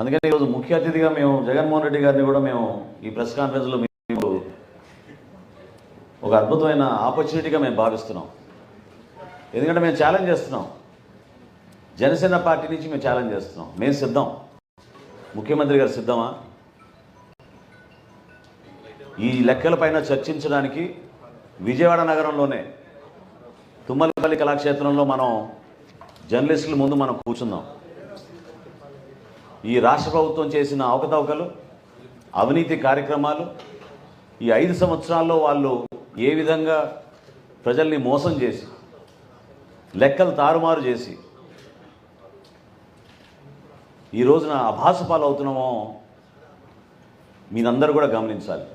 అందుకని ఈరోజు ముఖ్య అతిథిగా మేము జగన్మోహన్ రెడ్డి గారిని కూడా మేము ఈ ప్రెస్ కాన్ఫరెన్స్లో మేము ఒక అద్భుతమైన ఆపర్చునిటీగా మేము భావిస్తున్నాం. ఎందుకంటే మేము ఛాలెంజ్ చేస్తున్నాం. జనసేన పార్టీ నుంచి మేము ఛాలెంజ్ చేస్తున్నాం. మేము సిద్ధం. ముఖ్యమంత్రి గారు సిద్ధమా? ఈ లెక్కలపైన చర్చించడానికి విజయవాడ నగరంలోనే తుమ్మలపల్లి కళాక్షేత్రంలో మనం జర్నలిస్టుల ముందు మనం కూర్చుందాం ఈ రాష్ట్ర ప్రభుత్వం చేసిన అవకతవకలు అవినీతి కార్యక్రమాలు ఈ ఐదు సంవత్సరాల్లో వాళ్ళు ఏ విధంగా ప్రజల్ని మోసం చేసి లెక్కలు తారుమారు చేసి ఈ రోజున అభాస పాలవుతున్నామో మీరందరూ కూడా గమనించాలి.